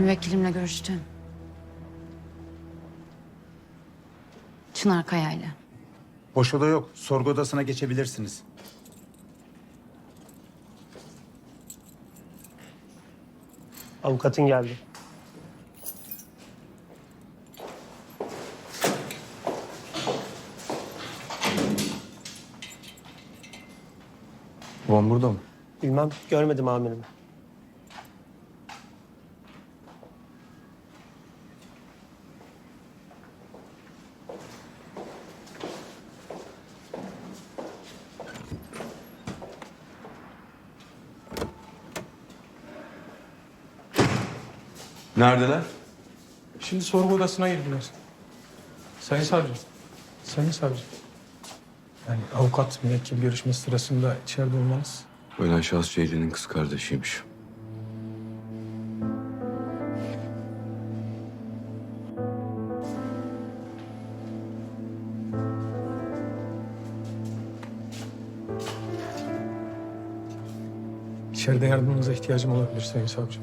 Müvekkilimle görüştüm. Çınar Kaya'yla. Boş oda yok. Sorgu odasına geçebilirsiniz. Avukatın geldi. Babam burada mı? Bilmem, görmedim amirim. Neredeler? Şimdi sorgu odasına girdiler. Sayın savcı, sayın savcı. Yani avukat müvekkil görüşmesi sırasında içeride olmanız Ölen şahıs Ceylin'in kız kardeşiymiş. içeride yardımınıza ihtiyacım olabilir sayın savcı.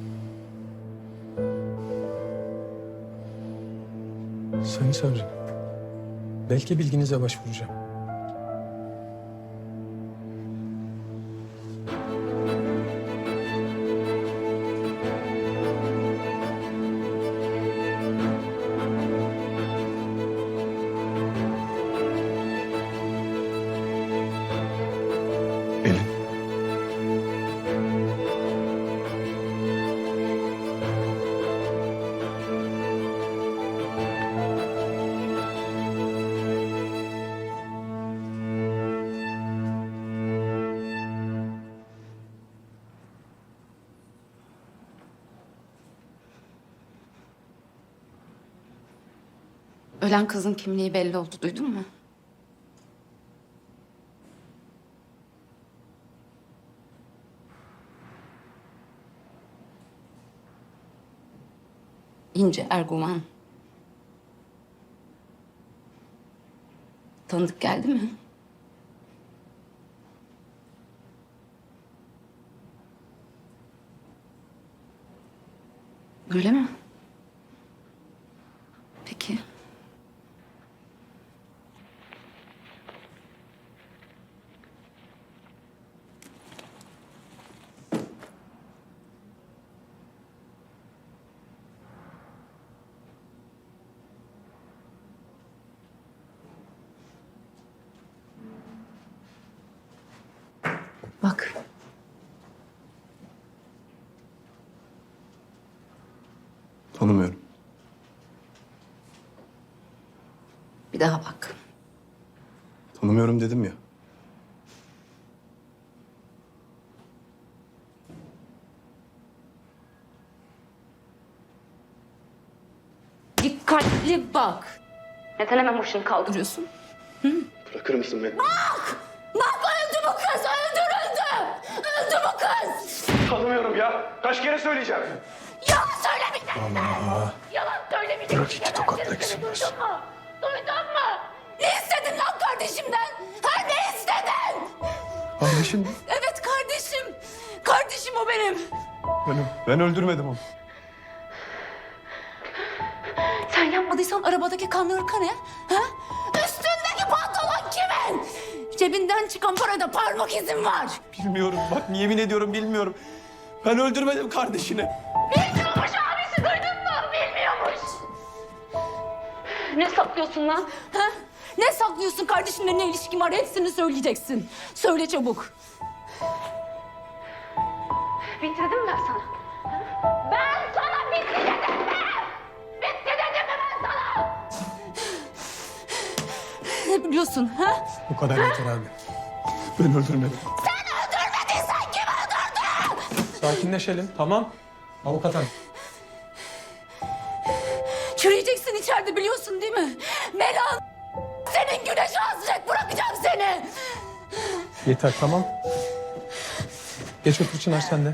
Sayın savcı, belki bilginize başvuracağım. Ölen kızın kimliği belli oldu. Duydun mu? İnce Erguvan. Tanıdık geldi mi? Öyle mi? Peki. Bak. Tanımıyorum. Bir daha bak. Tanımıyorum dedim ya. Dikkatli bak. Neden hemen başını kaldırıyorsun? Bırakır mısın beni? Bak öldü bu kız, öldürüldü. Öldü bu kız. Tanımıyorum ya. Kaç kere söyleyeceğim? Yalan söylemeyeceksin. Yalan söylemeyeceksin. Bırak iki tokatla gitsin. Duydun mu? Duydun mu? Ne istedin lan kardeşimden? Ha ne istedin? Kardeşim, Evet kardeşim. Kardeşim o benim. Ben, ben öldürmedim onu. Sen yapmadıysan arabadaki kanlı ırka ne? Ha? Cebinden çıkan parada parmak izin var. Bilmiyorum bak yemin ediyorum bilmiyorum. Ben öldürmedim kardeşini. Bilmiyormuş abisi duydun mu? Bilmiyormuş. Ne saklıyorsun lan? Ha? Ne saklıyorsun kardeşimle ne ilişkin var hepsini söyleyeceksin. Söyle çabuk. Bitirdim ben sana. Ha? Ben Ne biliyorsun ha? bu kadar yeter abi. Ben öldürmedim. Sen öldürmediysen kim öldürdü? Sakinleşelim, tamam. Avukat hanım. Çürüyeceksin içeride biliyorsun değil mi? Melan senin güneşe hasret bırakacağım seni. Yeter, tamam. Geç otur Çınar sen de.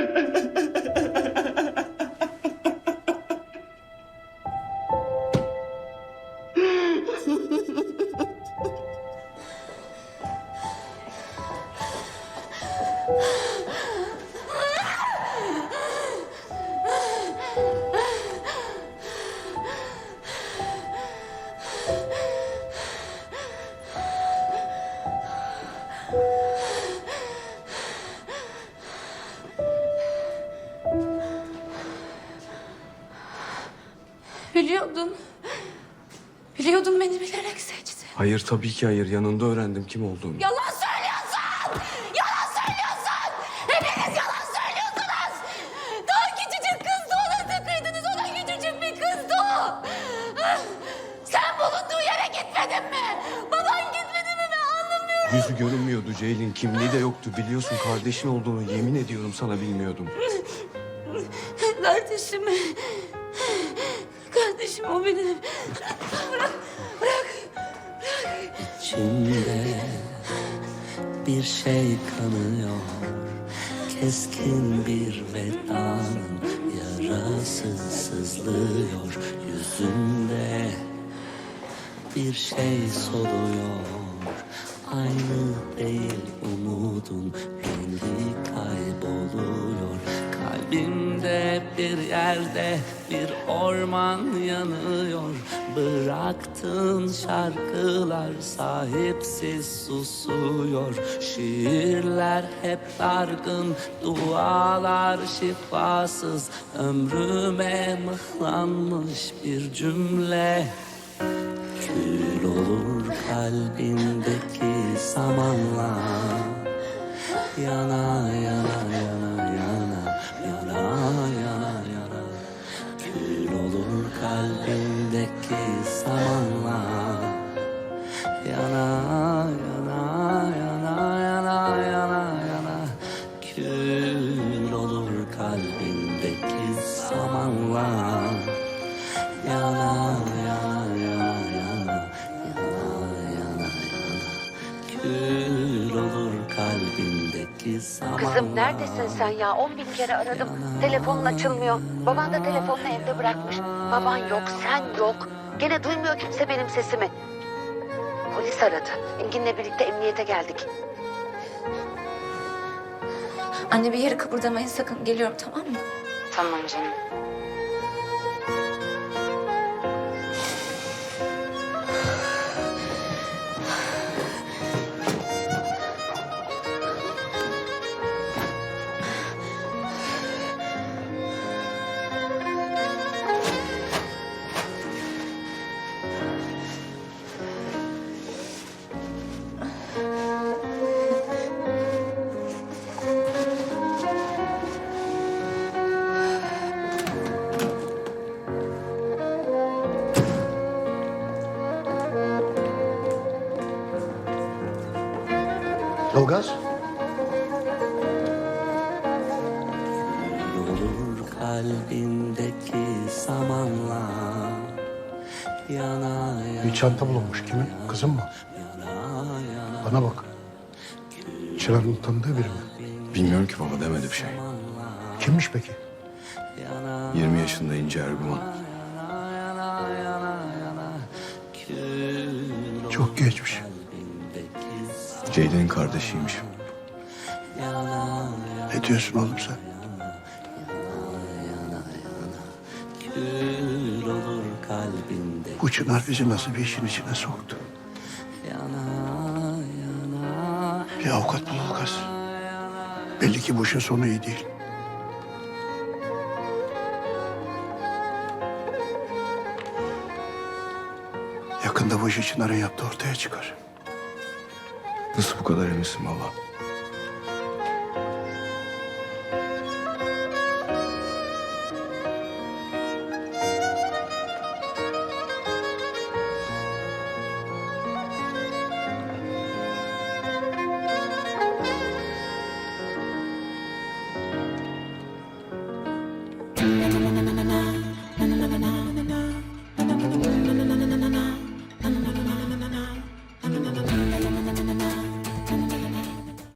Biliyordun beni bilerek seçti. Hayır tabii ki hayır. Yanında öğrendim kim olduğunu. Yalan söylüyorsun! Yalan söylüyorsun! Hepiniz yalan söylüyorsunuz! Daha küçücük kızdı ona tıkıydınız. Ona küçücük bir kızdı o. Sen bulunduğu yere gitmedin mi? Baban gitmedi mi ben anlamıyorum. Yüzü görünmüyordu Ceylin. Kimliği de yoktu. Biliyorsun kardeşin olduğunu yemin ediyorum sana bilmiyordum. Kardeşim. Kardeşim o benim. Bırak, bırak. İçimde bir şey kanıyor Keskin bir vedanın yarası sızlıyor Yüzümde bir şey soluyor Aynı değil umudun rengi kayboluyor Kalbimde bir yerde bir orman yanıyor. Bıraktığın şarkılar sahipsiz susuyor. Şiirler hep dargın, dualar şifasız. Ömrüme mıhlanmış bir cümle. Kül olur kalbindeki samanla Yana yana Kızım neredesin sen ya? On bin kere aradım. Telefonun açılmıyor. Baban da telefonunu evde bırakmış. Baban yok, sen yok. Gene duymuyor kimse benim sesimi. Polis aradı. Engin'le birlikte emniyete geldik. Anne bir yere kıpırdamayın sakın. Geliyorum tamam mı? Tamam canım. Ilgaz? Olur kalbindeki samanla Yana yana Bir çanta bulunmuş. Kimin? Kızım mı? Bana bak. Çırağın tanıdığı biri mi? Bilmiyorum ki baba demedi bir şey. Kimmiş peki? 20 yaşında yana Kül Çok geçmiş. Ceylin'in kardeşiymiş. Ne diyorsun oğlum sen? Bu Çınar bizi nasıl bir işin içine soktu? Bir avukat bul Ilgaz. Belli ki bu işin sonu iyi değil. Yakında bu işi Çınar'ın yaptığı ortaya çıkar. Nasıl bu kadar eminsin baba?